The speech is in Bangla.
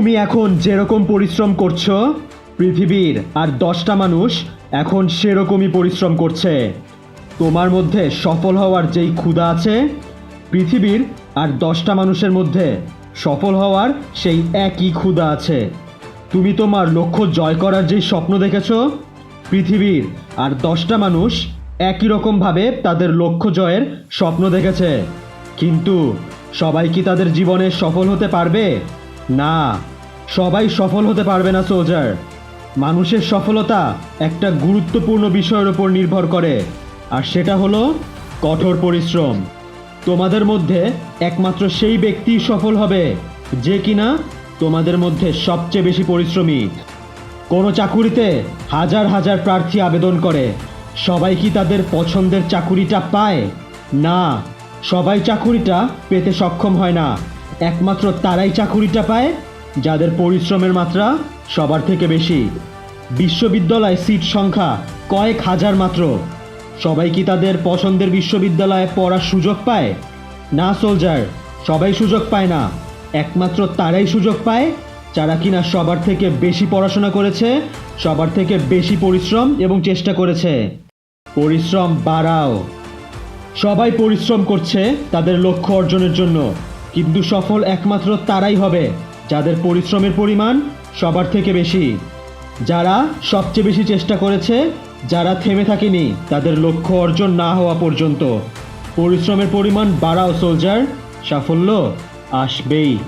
তুমি এখন যেরকম পরিশ্রম করছ, পৃথিবীর আর দশটা মানুষ এখন সেরকমই পরিশ্রম করছে। তোমার মধ্যে সফল হওয়ার যেই ক্ষুধা আছে, পৃথিবীর আর দশটা মানুষের মধ্যে সফল হওয়ার সেই একই ক্ষুধা আছে। তুমি তোমার লক্ষ্য জয় করার যেই স্বপ্ন দেখেছ, পৃথিবীর আর দশটা মানুষ একই রকমভাবে তাদের লক্ষ্য জয়ের স্বপ্ন দেখেছে। কিন্তু সবাই কি তাদের জীবনে সফল হতে পারবে? না, সবাই সফল হতে পারবে না, সোলজার। মানুষের সফলতা একটা গুরুত্বপূর্ণ বিষয়ের উপর নির্ভর করে, আর সেটা হলো কঠোর পরিশ্রম। তোমাদের মধ্যে একমাত্র সেই ব্যক্তি সফল হবে, যে কিনা তোমাদের মধ্যে সবচেয়ে বেশি পরিশ্রমী। কোনো চাকুরিতে হাজার হাজার প্রার্থী আবেদন করে, সবাই কি তাদের পছন্দের চাকুরিটা পায়? না, সবাই চাকুরিটা পেতে সক্ষম হয় না। একমাত্র তারাই চাকুরিটা পায়, যাদের পরিশ্রমের মাত্রা সবার থেকে বেশি। বিশ্ববিদ্যালয় সিট সংখ্যা কয়েক হাজার মাত্র। সবাই কি তাদের পছন্দের বিশ্ববিদ্যালয়ে পড়ার সুযোগ পায়? না, সোলজার, সবাই সুযোগ পায় না। একমাত্র তারাই সুযোগ পায়, যারা কিনা সবার থেকে বেশি পড়াশোনা করেছে, সবার থেকে বেশি পরিশ্রম এবং চেষ্টা করেছে। পরিশ্রম বাড়াও। সবাই পরিশ্রম করছে তাদের লক্ষ্য অর্জনের জন্য। কিন্তু সফল একমাত্র তারাই হবে, যাদের পরিশ্রমের পরিমাণ সবার থেকে বেশি। যারা সবচেয়ে বেশি চেষ্টা করেছে, যারা থেমে থাকেনি, তাদের লক্ষ্য অর্জন না হওয়া পর্যন্ত। পরিশ্রমের পরিমাণ বাড়াও, সোলজার। সাফল্য আসবেই।